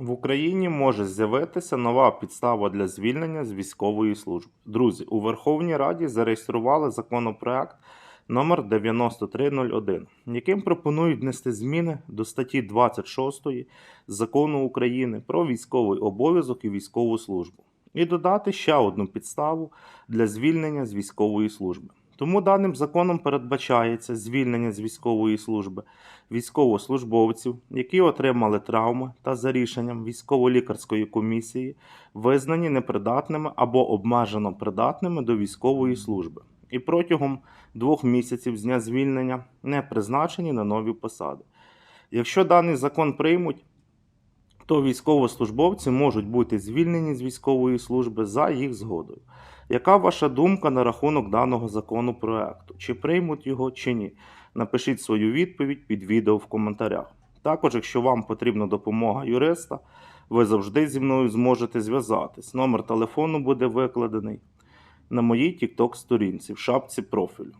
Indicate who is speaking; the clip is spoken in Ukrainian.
Speaker 1: В Україні може з'явитися нова підстава для звільнення з військової служби. Друзі, у Верховній Раді зареєстрували законопроект номер 9301, яким пропонують внести зміни до статті 26 Закону України про військовий обов'язок і військову службу і додати ще одну підставу для звільнення з військової служби. Тому даним законом передбачається звільнення з військової служби військовослужбовців, які отримали травми та за рішенням військово-лікарської комісії визнані непридатними або обмежено придатними до військової служби, і протягом двох місяців з дня звільнення не призначені на нові посади. Якщо даний закон приймуть, то військовослужбовці можуть бути звільнені з військової служби за їх згодою. Яка ваша думка на рахунок даного законопроекту? Чи приймуть його, чи ні? Напишіть свою відповідь під відео в коментарях. Також, якщо вам потрібна допомога юриста, ви завжди зі мною зможете зв'язатись. Номер телефону буде викладений на моїй TikTok сторінці в шапці профілю.